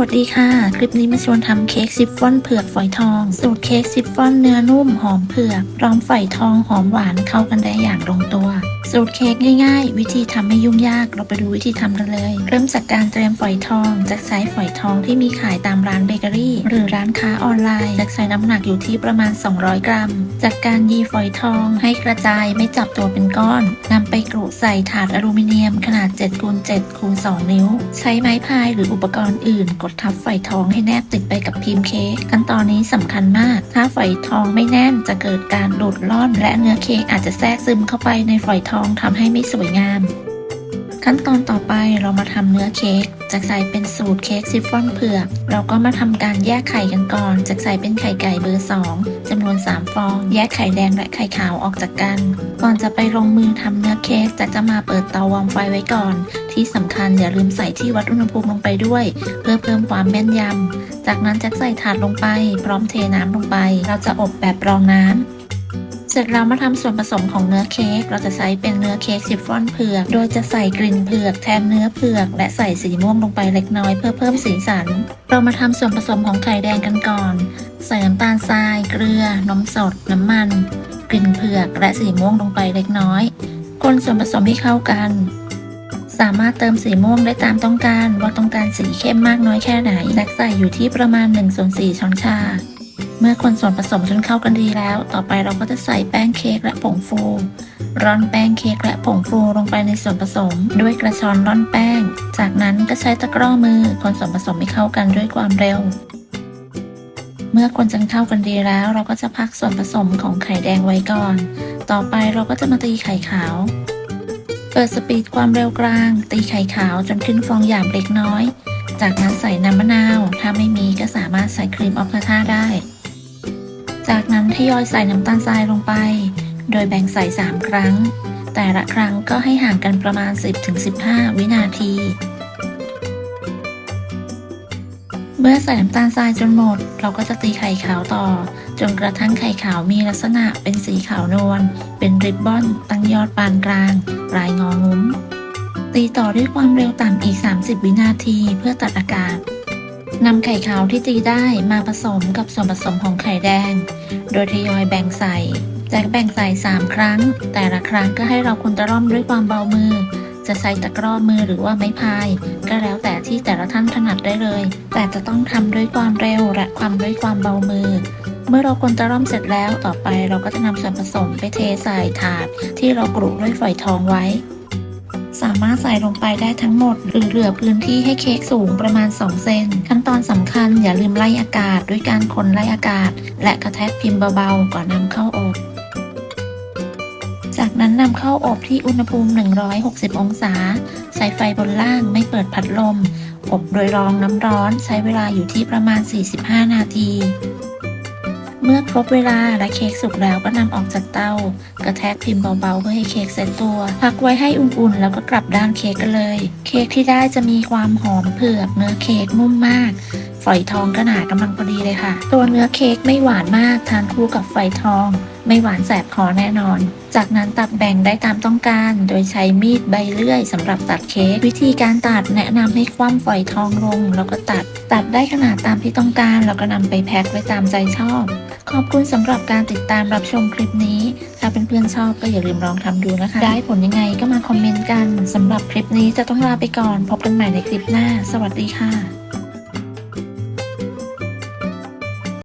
วัสดีค่ะ คลิปนี้มาชวนทำเค้กซิฟฟ่อนเผือกฝอยทอง สูตรเค้กซิฟฟ่อนเนื้อนุ่มหอมเผือกพร้อมฝอยทองหอมหวานเข้ากันได้อย่างลงตัวสูตรเค้กง่ายๆ วิธีทำไม่ยุ่งยาก เราไปดูวิธีทำกันเลย เริ่มจากการเตรียมฝอยทอง จากไซส์ฝอยทองที่มีขายตามร้านเบเกอรี่ หรือร้านค้าออนไลน์ จากใส่น้ำหนักอยู่ที่ประมาณ 200 กรัม จากการยีฝอยทองให้กระจายไม่จับตัวเป็นก้อนนำไปกรุใส่ถาดอลูมิเนียม ขนาด7คูณ7คูณ2นิ้ว ใช้ไม้พายหรืออุปกรณ์อื่น กดทับฝอยทองให้แนบติดไปกับพิมพ์เค้กขั้นตอนนี้สำคัญมาก ถ้าฝอยทองไม่แน่นจะเกิดการหลุดล่อน และเนื้อเค้กอาจจะแทรกซึมเข้าไปในฝอยทองทำให้ไม่สวยงาม ขั้นตอนต่อไปเรามาทำเนื้อเค้กจากใส่เป็นสูตรเค้กซิฟฟ่อนเผือก เราก็มาทำการแยกไข่กันก่อนจากใส่เป็นไข่ไก่เบอร์ 2จำนวน 3 ฟอง แยกไข่แดงและไข่ขาวออกจากกัน ก่อนจะไปลงมือทำเนื้อเค้กจะจะมาเปิดเตาวอร์มไฟไว้ก่อน ที่สำคัญอย่าลืมใส่ที่วัดอุณหภูมิลงไปด้วย เพื่อเพิ่มความแม่นยำจากนั้นจะใส่ถาดลงไป พร้อมเทน้ำลงไป เราจะอบแบบรองน้ำ เสร็จแล้วมาทำส่วนผสมของเนื้อเค้ก เราจะใช้เป็นเนื้อเค้กซิฟฟ่อนเผือก โดยจะใส่กลิ่นเผือกแทนเนื้อเผือก และใส่สีม่วงลงไปเล็กน้อยเพื่อเพิ่มสีสัน เรามาทำส่วนผสมของไข่แดงกันก่อน ใส่น้ำตาลทราย เกลือ นมสด น้ำมัน กลิ่นเผือก และสีม่วงลงไปเล็กน้อย คนส่วนผสมให้เข้ากัน สามารถเติมสีม่วงได้ตามต้องการ ว่าต้องการสีเข้มมากน้อยแค่ไหน และใส่อยู่ที่ประมาณ1ส่วน4ช้อนชา เมื่อคนส่วนผสมจนเข้ากันดีแล้ว ต่อไปเราก็จะใส่แป้งเค้กและผงฟู ร่อนแป้งเค้กและผงฟูลงไปในส่วนผสม ด้วยกระชอนร่อนแป้ง จากนั้นก็ใช้ตะกร้อมือคนส่วนผสมให้เข้ากันด้วยความเร็ว เมื่อคนจนเข้ากันดีแล้ว เราก็จะพักส่วนผสมของไข่แดงไว้ก่อน ต่อไปเราก็จะมาตีไข่ขาว เปิดสปีดความเร็วกลาง ตีไข่ขาวจนขึ้นฟองหยาบเล็กน้อย จากนั้นใส่น้ำมะนาว ถ้าไม่มีก็สามารถใส่ครีมออฟคาท่าได้ จากนั้นทยอยใส่น้ำตาลทรายลงไป โดยแบ่งใส่ 3 ครั้ง แต่ละครั้งก็ให้ห่างกันประมาณ 10-15 วินาที เมื่อใส่น้ำตาลทรายจนหมด เราก็จะตีไข่ขาวต่อ จนกระทั่งไข่ขาวมีลักษณะเป็นสีขาวนวล เป็นริบบอนตั้งยอดปานกลาง ปลายงองุ้ม ตีต่อด้วยความเร็วต่ำอีก 30 วินาทีเพื่อตัดอากาศ นำไข่ขาวที่ตีได้มาผสมกับส่วนผสมของไข่แดง โดยทยอยแบ่งใส่จากแบ่งใส่ 3 ครั้ง แต่ละครั้งก็ให้เราคนตะร่อมด้วยความเบามือ จะใช้ตะกร้อมือหรือว่าไม้พาย ก็แล้วแต่ที่แต่ละท่านถนัดได้เลย แต่จะต้องทำด้วยความเร็วและความด้วยความเบามือ เมื่อเราคนตะร่อมเสร็จแล้วต่อไปเราก็จะนำส่วนผสมไปเทใส่ถาดที่เรากรุด้วยฝอยทองไว้ สามารถใส่ลงไปได้ทั้งหมด หรือเหลือพื้นที่ให้เค้กสูงประมาณ 2 เซน ขั้นตอนสำคัญอย่าลืมไล่อากาศด้วยการคนไล่อากาศ และกระแทกพิมพ์เบาๆ ก่อนนำเข้าอบ จากนั้นนำเข้าอบที่อุณหภูมิ 160 องศาใช้ไฟบนล่างไม่เปิดพัดลม อบโดยรองน้ำร้อนใช้เวลาอยู่ที่ประมาณ 45 นาที เมื่อครบเวลาและเค้กสุกแล้วก็นำออกจากเตา กระแทกพิมพ์เบาๆเพื่อให้เค้กเซ็ตตัว พักไว้ให้อุ่นๆ แล้วก็กลับด้านเค้กกันเลย เค้กที่ได้จะมีความหอมเผือกเนื้อเค้กนุ่มมาก ฝอยทองก็หนากำลังพอดีเลยค่ะ ตัวเนื้อเค้กไม่หวานมากทานคู่กับฝอยทอง ไม่หวานแสบคอแน่นอน จากนั้นตัดแบ่งได้ตามต้องการ โดยใช้มีดใบเลื่อยสำหรับตัดเค้กวิธีการตัดแนะนำให้คว่ำฝอยทองลง แล้วก็ตัด ตัดได้ขนาดตามที่ต้องการ แล้วก็นำไปแพ็คไว้ตามใจชอบ ขอบคุณสำหรับการติดตามรับชมคลิปนี้ ถ้าเเพื่อนๆชอบก็อย่าลืมลองทำดูนะคะ ได้ผลยังไงก็มาคอมเมนต์กันสำหรับคลิปนี้จะต้องลาไปก่อน พบกันใหม่ในคลิปหน้า สวัสดีค่ะ